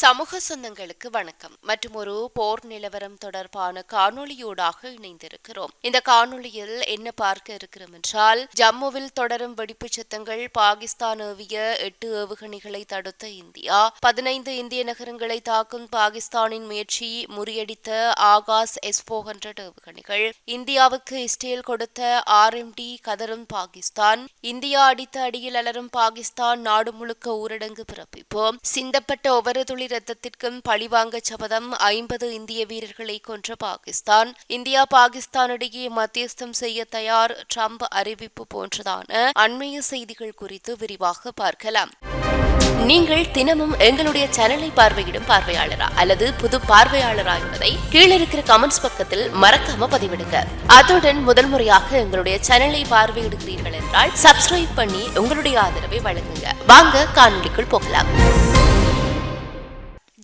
சமூக சொந்தங்களுக்கு வணக்கம். மற்றும் ஒரு போர் நிலவரம் தொடர்பான காணொளியூடாக இணைந்திருக்கிறோம். இந்த காணொளியில் என்ன பார்க்க இருக்கிறோம் என்றால் ஜம்முவில் தொடரும் வெடிப்புச் சத்தங்கள் பாகிஸ்தான் ஏவிய எட்டு ஏவுகணைகளை தடுத்த இந்தியா பதினைந்து இந்திய நகரங்களை தாக்கும் பாகிஸ்தானின் முயற்சி முறியடித்த ஆகாஸ் எஸ் போர் ஹண்ட்ரட் ஏவுகணைகள் இந்தியாவுக்கு இஸ்ரேல் கொடுத்த ஆர் எம் டி கதரும் பாகிஸ்தான் இந்தியா அடித்த அடியில் அலரும் பாகிஸ்தான் நாடு முழுக்க ஊரடங்கு பிறப்பிப்பு சிந்தப்பட்ட ஒவ்வொரு துளி ரத்தத்திற்கும் பழிவாங்க சபதம் ஐம்பது இந்திய வீரர்களை கொன்ற பாகிஸ்தான். இந்தியா பாகிஸ்தான் இடையே மத்தியஸ்தம் செய்ய தயார் ட்ரம்ப் அறிவிப்பு போன்றதான அண்மைய செய்திகள் குறித்து விரிவாக பார்க்கலாம். நீங்கள் தினமும் எங்களுடைய சேனலை பார்வையிடும் பார்வையாளரா அல்லது புது பார்வையாளரா என்பதை கீழே இருக்கிற கமெண்ட்ஸ் பக்கத்தில் மறக்காம பதிவிடுங்க. அத்துடன் முதல் முறையாக எங்களுடைய சேனலை பார்வையிடுகிறீர்கள் என்றால் சப்ஸ்கிரைப் பண்ணி உங்களுடைய ஆதரவை வழங்குங்க. வாங்க காணொலிக்குள் போகலாம்.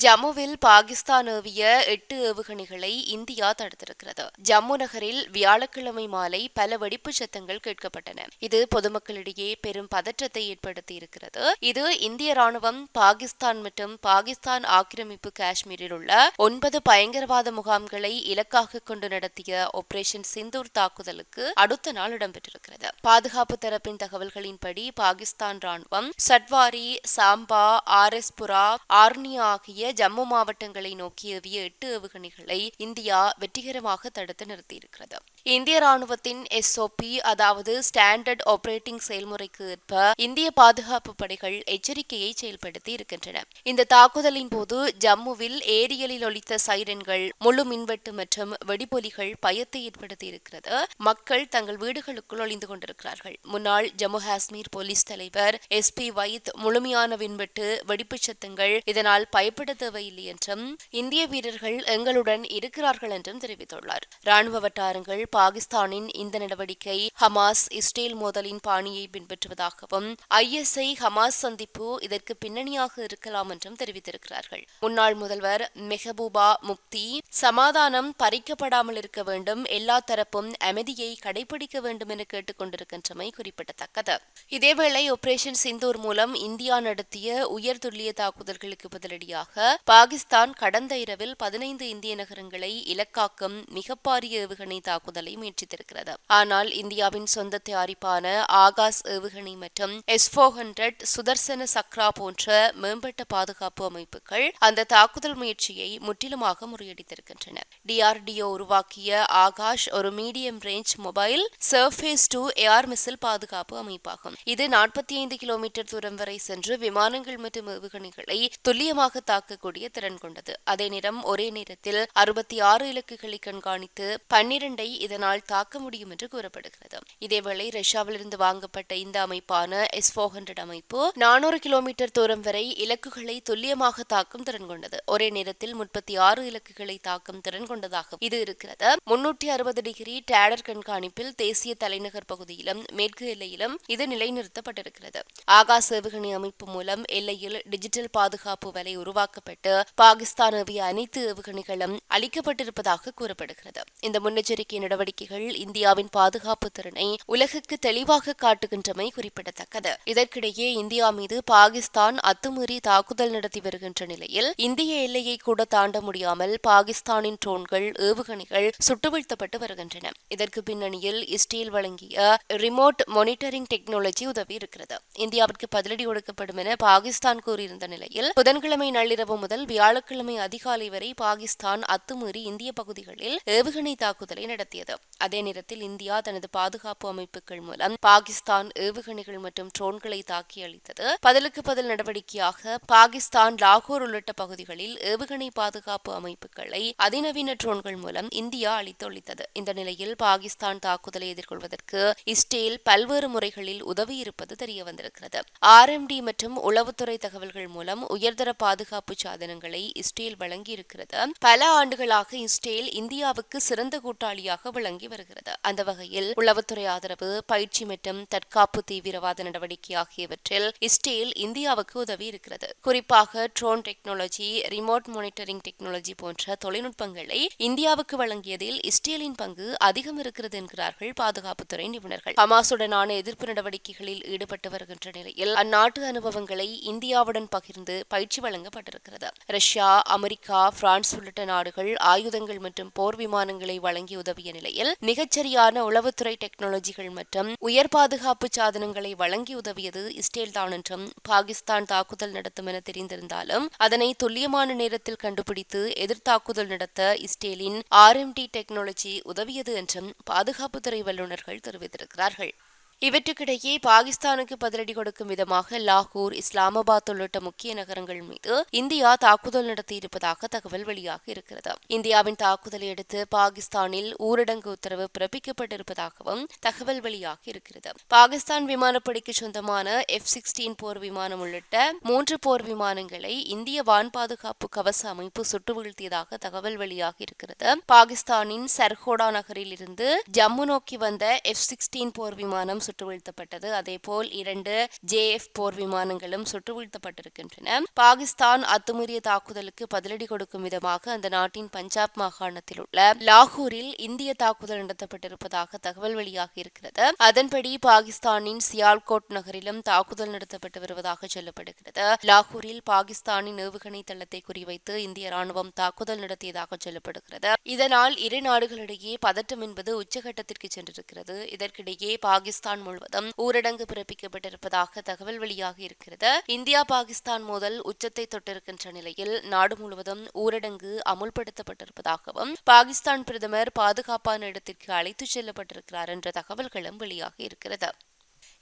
ஜம்முவில் பாகிஸ்தான் ஏவிய எட்டு ஏவுகணைகளை இந்தியா தடுத்திருக்கிறது. ஜம்மு நகரில் வியாழக்கிழமை மாலை பல வெடிப்பு சத்தங்கள் கேட்கப்பட்டன. இது பொதுமக்களிடையே பெரும் பதற்றத்தை ஏற்படுத்தி இருக்கிறது இது இந்திய ராணுவம் பாகிஸ்தான் மற்றும் பாகிஸ்தான் ஆக்கிரமிப்பு காஷ்மீரில் உள்ள ஒன்பது பயங்கரவாத முகாம்களை இலக்காக கொண்டு நடத்திய ஆபரேஷன் சிந்தூர் தாக்குதலுக்கு அடுத்த நாள் இடம்பெற்றிருக்கிறது. பாதுகாப்பு தரப்பின் தகவல்களின்படி பாகிஸ்தான் ராணுவம் சட்வாரி சாம்பா ஆர்எஸ்புரா ஆர்னியா ஆகிய ஜம்மு மாவட்டங்களை நோக்கி ஏவிய எட்டு ஏவுகணைகளை இந்தியா வெற்றிகரமாக தடுத்து நிறுத்தியிருக்கிறது. இந்திய ராணுவத்தின் எஸ்ஓபி அதாவது ஸ்டாண்டர்ட் ஆபரேட்டிங் செயல்முறைக்கு ஏற்ப இந்திய பாதுகாப்பு படைகள் எச்சரிக்கையை செயல்படுத்தி இருக்கின்றன. இந்த தாக்குதலின் போது ஜம்முவில் ஏரியலில் ஒலித்த சைரன்கள் முழு மின்வெட்டு மற்றும் வெடிபொலிகள் பயத்தை ஏற்படுத்தி இருக்கிறது. மக்கள் தங்கள் வீடுகளுக்குள் ஒளிந்து கொண்டிருக்கிறார்கள். முன்னாள் ஜம்மு காஷ்மீர் போலீஸ் தலைவர் எஸ் பி வைத் முழுமையான மின்வெட்டு வெடிப்பு சத்தங்கள் இதனால் பயப்பட தேவையில்லை என்றும் இந்திய வீரர்கள் எங்களுடன் இருக்கிறார்கள் என்றும் தெரிவித்துள்ளார். ராணுவ வட்டாரங்கள் பாகிஸ்தானின் இந்த நடவடிக்கை ஹமாஸ் இஸ்ரேல் மோதலின் பாணியை பின்பற்றுவதாகவும் ஐஎஸ்ஐ ஹமாஸ் சந்திப்பு இதற்கு பின்னணியாக இருக்கலாம் என்றும் தெரிவித்திருக்கிறார்கள். முன்னாள் முதல்வர் மெஹபூபா முக்தி சமாதானம் பறிக்கப்படாமல் இருக்க வேண்டும் எல்லா தரப்பும் அமைதியை கடைபிடிக்க வேண்டும் என கேட்டுக் கொண்டிருக்கின்றமை குறிப்பிடத்தக்கது. இதேவேளை ஆபரேஷன் சிந்தூர் மூலம் இந்தியா நடத்திய உயர் துல்லிய தாக்குதல்களுக்கு பதிலடியாக பாகிஸ்தான் கடந்த இரவில் பதினைந்து இந்திய நகரங்களை இலக்காக்கும் மிகப்பாரிய ஏவுகணை தாக்குதல் முயற்சித்திருக்கிறது. ஆனால் இந்தியாவின் சொந்த தயாரிப்பான ஆகாஷ் ஏவுகணை மற்றும் S four hundred Sudarshan Chakra போன்ற மேம்பட்ட பாதுகாப்பு அமைப்புகள் அந்த தாக்குதல் முயற்சியை முற்றிலுமாக முறியடித்திருக்கின்றன. டிஆர்டிஓ உருவாக்கிய ஆகாஷ் ஒரு medium range mobile surface to air missile பாதுகாப்பு அமைப்பாகும். இது நாற்பத்தி ஐந்து கிலோமீட்டர் தூரம் வரை சென்று விமானங்கள் மற்றும் ஏவுகணைகளை துல்லியமாக தாக்கக்கூடிய திறன் கொண்டது. அதே நேரம் ஒரே நேரத்தில் அறுபத்தி ஆறு இலக்குகளை கண்காணித்து பன்னிரண்டை இதனால் தாக்க முடியும் என்று கூறப்படுகிறது. இதேவேளை ரஷ்யாவிலிருந்து வாங்கப்பட்ட இந்த அமைப்பான எஸ் போர் ஹண்ட்ரட் அமைப்பு நானூறு கிலோமீட்டர் தூரம் வரை இலக்குகளை துல்லியமாக தாக்கும் திறன் கொண்டது. ஒரே நேரத்தில் முப்பத்தி ஆறு இலக்குகளை தாக்கும் திறன் கொண்டதாக இது இருக்கிறது. முன்னூற்றி அறுபது டிகிரி டேடர் கண்காணிப்பில் தேசிய தலைநகர் பகுதியிலும் மேற்கு எல்லையிலும் இது நிலைநிறுத்தப்பட்டிருக்கிறது. ஆகாஷ் ஏவுகணை அமைப்பு மூலம் எல்லையில் டிஜிட்டல் பாதுகாப்பு வலை உருவாக்கப்பட்டு பாகிஸ்தான் ஏவிய அனைத்து ஏவுகணைகளும் அளிக்கப்பட்டிருப்பதாக கூறப்படுகிறது. இந்த முன்னெச்சரிக்கை நடவடிக்கை நடவடிக்கைகள் இந்தியாவின் பாதுகாப்பு திறனை உலகுக்கு தெளிவாக காட்டுகின்றமை குறிப்பிடத்தக்கது. இதற்கிடையே இந்தியா மீது பாகிஸ்தான் அத்துமீறி தாக்குதல் நடத்தி வருகின்ற நிலையில் இந்திய எல்லையை கூட தாண்ட முடியாமல் பாகிஸ்தானின் ட்ரோன்கள் ஏவுகணைகள் சுட்டு வீழ்த்தப்பட்டு வருகின்றன. இதற்கு பின்னணியில் இஸ்ரேல் வழங்கிய ரிமோட் மானிட்டரிங் டெக்னாலஜி உதவி இருக்கிறது. இந்தியாவிற்கு பதிலடி கொடுக்கப்படும் என பாகிஸ்தான் கூறியிருந்த நிலையில் புதன்கிழமை நள்ளிரவு முதல் வியாழக்கிழமை அதிகாலை வரை பாகிஸ்தான் அத்துமீறி இந்திய பகுதிகளில் ஏவுகணை தாக்குதலை நடத்தியது. அதே நேரத்தில் இந்தியா தனது பாதுகாப்பு அமைப்புகள் மூலம் பாகிஸ்தான் ஏவுகணைகள் மற்றும் ட்ரோன்களை தாக்கி அளித்தது பதிலுக்கு பதில் நடவடிக்கையாக பாகிஸ்தான் லாகூர் உள்ளிட்ட பகுதிகளில் ஏவுகணை பாதுகாப்பு அமைப்புகளை அதிநவீன ட்ரோன்கள் மூலம் இந்தியா அளித்தொழித்தது இந்த நிலையில் பாகிஸ்தான் தாக்குதலை எதிர்கொள்வதற்கு இஸ்ரேல் பல்வேறு முறைகளில் உதவி இருப்பது தெரிய வந்திருக்கிறது ஆர்எம்டி மற்றும் உளவுத்துறை தகவல்கள் மூலம் உயர்தர பாதுகாப்பு சாதனங்களை இஸ்ரேல் வழங்கியிருக்கிறது. பல ஆண்டுகளாக இஸ்ரேல் இந்தியாவுக்கு சிறந்த கூட்டாளியாக விளங்கி வருகிறது. அந்த வகையில் உளவுத்துறை ஆதரவு பயிற்சி மற்றும் தற்காப்பு தீவிரவாத நடவடிக்கை ஆகியவற்றில் இஸ்ரேல் இந்தியாவுக்கு உதவி இருக்கிறது. குறிப்பாக drone technology remote monitoring technology போன்ற தொழில்நுட்பங்களை இந்தியாவுக்கு வழங்கியதில் இஸ்ரேலின் பங்கு அதிகம் இருக்கிறது என்கிறார்கள் பாதுகாப்புத்துறை நிபுணர்கள். ஹமாசுடனான எதிர்ப்பு நடவடிக்கைகளில் ஈடுபட்டு வருகின்ற நிலையில் அந்நாட்டு அனுபவங்களை இந்தியாவுடன் பகிர்ந்து பயிற்சி வழங்கப்பட்டிருக்கிறது. ரஷ்யா அமெரிக்கா பிரான்ஸ் உள்ளிட்ட நாடுகள் ஆயுதங்கள் மற்றும் போர் விமானங்களை வழங்கி உதவிய நிலையில் மிகச்சரியான உளவுத்துறை டெக்னாலஜிகள் மற்றும் உயர் பாதுகாப்பு சாதனங்களை வழங்கி உதவியது இஸ்ரேல் தான் என்றும் பாகிஸ்தான் தாக்குதல் நடத்தும் என தெரிந்திருந்தாலும் அதனை துல்லியமான நேரத்தில் கண்டுபிடித்து எதிர்த்தாக்குதல் நடத்த இஸ்ரேலின் ஆர்எம்டி டெக்னாலஜி உதவியது என்றும் பாதுகாப்புத்துறை வல்லுநர்கள் தெரிவித்திருக்கிறார்கள். இவற்றுக்கிடையே பாகிஸ்தானுக்கு பதிலடி கொடுக்கும் விதமாக லாகூர் இஸ்லாமாபாத் உள்ளிட்ட முக்கிய நகரங்கள் மீது இந்தியா தாக்குதல் நடத்தியிருப்பதாக தகவல் வெளியாக இருக்கிறது. இந்தியாவின் தாக்குதலை அடுத்து பாகிஸ்தானில் ஊரடங்கு உத்தரவு பிறப்பிக்கப்பட்டிருப்பதாகவும் தகவல் வெளியாக இருக்கிறது. பாகிஸ்தான் விமானப்படைக்கு சொந்தமான எஃப் சிக்ஸ்டீன் போர் விமானம் உள்ளிட்ட மூன்று போர் விமானங்களை இந்திய வான் பாதுகாப்பு கவச அமைப்பு சுட்டு வீழ்த்தியதாக தகவல் வெளியாக இருக்கிறது. பாகிஸ்தானின் சர்ஹோடா நகரில் இருந்து ஜம்மு நோக்கி வந்த எஃப் சிக்ஸ்டீன் போர் விமானம் சுட்டு வீழ்த்தப்பட்டது அதேபோல் இரண்டு ஜே எஃப் போர் விமானங்களும் சுட்டு வீழ்த்தப்பட்டிருக்கின்றன பாகிஸ்தான் அத்துமீறிய தாக்குதலுக்கு பதிலடி கொடுக்கும் விதமாக அந்த நாட்டின் பஞ்சாப் மாகாணத்தில் உள்ள லாகூரில் இந்திய தாக்குதல் நடத்தப்பட்டிருப்பதாக தகவல் வெளியாக இருக்கிறது. அதன்படி பாகிஸ்தானின் சியால்கோட் நகரிலும் தாக்குதல் நடத்தப்பட்டு வருவதாக சொல்லப்படுகிறது. லாகூரில் பாகிஸ்தானின் ஏவுகணை தளத்தை குறிவைத்து இந்திய ராணுவம் தாக்குதல் நடத்தியதாக சொல்லப்படுகிறது. இதனால் இரு நாடுகளிடையே பதட்டம் என்பது உச்சகட்டத்திற்கு சென்றிருக்கிறது. இதற்கிடையே பாகிஸ்தான் முழுவதும் ஊரடங்கு பிறப்பிக்கப்பட்டிருப்பதாக தகவல் வெளியாக இருக்கிறது. இந்தியா பாகிஸ்தான் மோதல் உச்சத்தை தொட்டிருக்கின்ற நிலையில் நாடு முழுவதும் ஊரடங்கு அமுல்படுத்தப்பட்டிருப்பதாகவும் பாகிஸ்தான் பிரதமர் பாதுகாப்பான இடத்திற்கு அழைத்துச் செல்லப்பட்டிருக்கிறார் என்ற தகவல்களும் வெளியாக இருக்கிறது.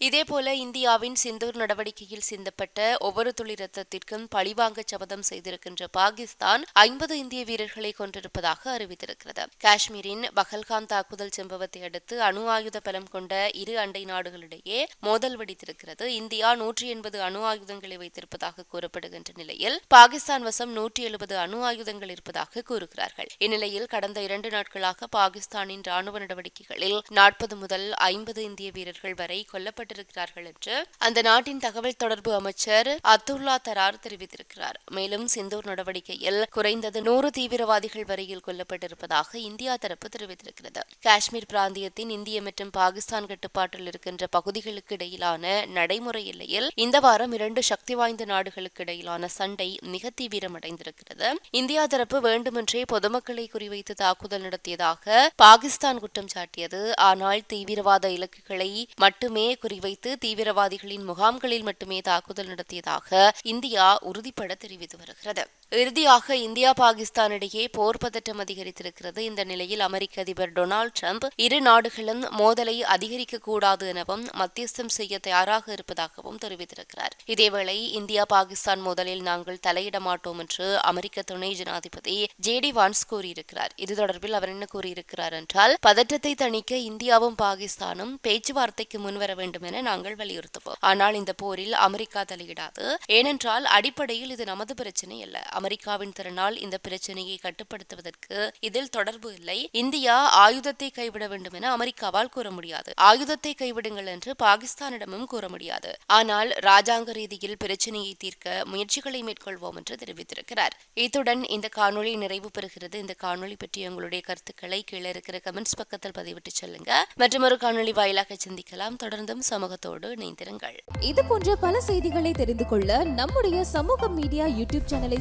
இதேபோல இந்தியாவின் சிந்தூர் நடவடிக்கையில் சிந்தப்பட்ட ஒவ்வொரு துளி ரத்தத்திற்கும் பழிவாங்க சபதம் செய்திருக்கின்ற பாகிஸ்தான் ஐம்பது இந்திய வீரர்களை கொண்டிருப்பதாக அறிவித்திருக்கிறது. காஷ்மீரின் பகல்காம் தாக்குதல் சம்பவத்தை அடுத்து அணு ஆயுத பலம் கொண்ட இரு அண்டை நாடுகளிடையே மோதல் வெடித்திருக்கிறது. இந்தியா நூற்றி எண்பது அணு ஆயுதங்களை வைத்திருப்பதாக கூறப்படுகின்ற நிலையில் பாகிஸ்தான் வசம் நூற்றி எழுபது அணு ஆயுதங்கள் இருப்பதாக கூறுகிறார்கள். இந்நிலையில் கடந்த இரண்டு நாட்களாக பாகிஸ்தானின் ராணுவ நடவடிக்கைகளில் நாற்பது முதல் ஐம்பது இந்திய வீரர்கள் வரை கொல்லப்பட்டு கொல்லப்பட்டிருக்கிறார்கள் என்று அந்த நாட்டின் தகவல் தொடர்பு அமைச்சர் அத்துல்லா தரார் தெரிவித்திருக்கிறார். மேலும் சிந்தூர் நடவடிக்கையில் குறைந்தது நூறு தீவிரவாதிகள் வரையில் கொல்லப்பட்டிருப்பதாக இந்தியா தரப்பு தெரிவித்திருக்கிறது. காஷ்மீர் பிராந்தியத்தின் இந்திய மற்றும் பாகிஸ்தான் கட்டுப்பாட்டில் இருக்கின்ற பகுதிகளுக்கு இடையிலான நடைமுறை எல்லையில் இந்த வாரம் இரண்டு சக்தி வாய்ந்த நாடுகளுக்கு இடையிலான சண்டை மிக தீவிரமடைந்திருக்கிறது. இந்தியா தரப்பு வேண்டுமென்றே பொதுமக்களை குறிவைத்து தாக்குதல் நடத்தியதாக பாகிஸ்தான் குற்றம் சாட்டியது. ஆனால் தீவிரவாத இலக்குகளை மட்டுமே குறி வைத்து தீவிரவாதிகளின் முகாம்களில் மட்டுமே தாக்குதல் நடத்தியதாக இந்தியா உறுதிபட தெரிவித்து வருகிறது. இறுதியாக இந்தியா பாகிஸ்தான் இடையே போர் பதட்டம் அதிகரித்திருக்கிறது. இந்த நிலையில் அமெரிக்க அதிபர் டொனால்டு டிரம்ப் இரு நாடுகளும் மோதலை அதிகரிக்க கூடாது எனவும் மத்தியஸ்தம் செய்ய தயாராக இருப்பதாகவும் தெரிவித்திருக்கிறார். இதேவேளை இந்தியா பாகிஸ்தான் மோதலில் நாங்கள் தலையிட மாட்டோம் என்று அமெரிக்க துணை ஜனாதிபதி ஜே டி வான்ஸ் கூறியிருக்கிறார். இது தொடர்பில் அவர் என்ன கூறியிருக்கிறார் என்றால் பதற்றத்தை தணிக்க இந்தியாவும் பாகிஸ்தானும் பேச்சுவார்த்தைக்கு முன்வர வேண்டும் என நாங்கள் வலியுறுத்துவோம். ஆனால் இந்த போரில் அமெரிக்கா தலையிடாது. ஏனென்றால் அடிப்படையில் இது நமது பிரச்சனை அல்ல. அமெரிக்காவின் திறனால் இந்த பிரச்சனையை கட்டுப்படுத்துவதற்கு இதில் தொடர்பு இல்லை. இந்தியா ஆயுதத்தை கைவிட வேண்டும் என அமெரிக்காவால் கூற முடியாது. ஆயுதத்தை கைவிடுங்கள் என்று பாகிஸ்தானிடமும் கூற முடியாது. ஆனால் ராஜாங்க ரீதியில் பிரச்சனையை தீர்க்க முயற்சிகளை மேற்கொள்வோம் என்று தெரிவித்திருக்கிறார். இத்துடன் இந்த காணொலி நிறைவு பெறுகிறது. இந்த காணொலி பற்றி உங்களுடைய கருத்துக்களை கீழே இருக்கிற கமெண்ட்ஸ் பக்கத்தில் பதிவிட்டு செல்லுங்க. மற்றும் ஒரு காணொலி வாயிலாக சிந்திக்கலாம். தொடர்ந்தும் சமூகத்தோடு இணைந்திருங்கள். இது போன்ற பல செய்திகளை தெரிந்து கொள்ள நம்முடைய சமூக மீடியா யூடியூப் சேனலை